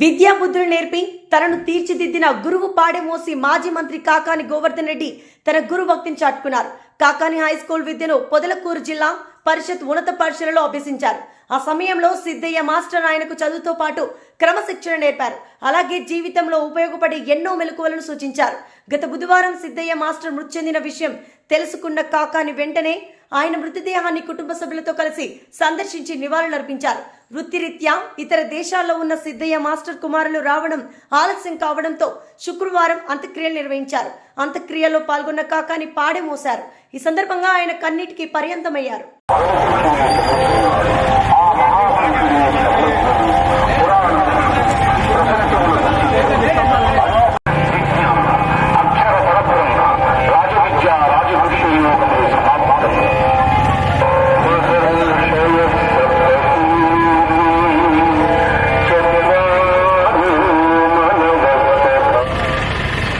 విద్యాబుద్ధులు నేర్పి తనను తీర్చిదిద్దిన గురువు పాడెమోసి మాజీ మంత్రి కాకాని గోవర్ధన్ రెడ్డి తన గురు భక్తిని చాటుకున్నారు. కాకాని హై స్కూల్ విద్యను పొదలకూరు జిల్లా పరిషత్ ఉన్నత పరిశీలనలో అభ్యసించారు. ఆ సమయంలో సిద్ధయ్య మాస్టర్ ఆయనకు చదువుతో పాటు క్రమశిక్షణ నేర్పారు. అలాగే జీవితంలో ఉపయోగపడే ఎన్నో మెలకువలను సూచించారు. గత బుధవారం సిద్ధయ్య మాస్టర్ మృతి చెందిన విషయం తెలుసుకున్న కాకాని వెంటనే ఆయన మృతదేహాన్ని కుటుంబ సభ్యులతో కలిసి సందర్శించి నివాళులర్పించారు. వృత్తిరీత్యా ఇతర దేశాల్లో ఉన్న సిద్ధయ్య మాస్టర్ కుమారులు రావడం ఆలస్యం కావడంతో శుక్రవారం అంత్యక్రియలు నిర్వహించారు. అంత్యక్రియలో పాల్గొన్న కాకాని పాడె మోశారు. ఈ సందర్భంగా ఆయన కన్నీటికి పర్యంతమయ్యారు.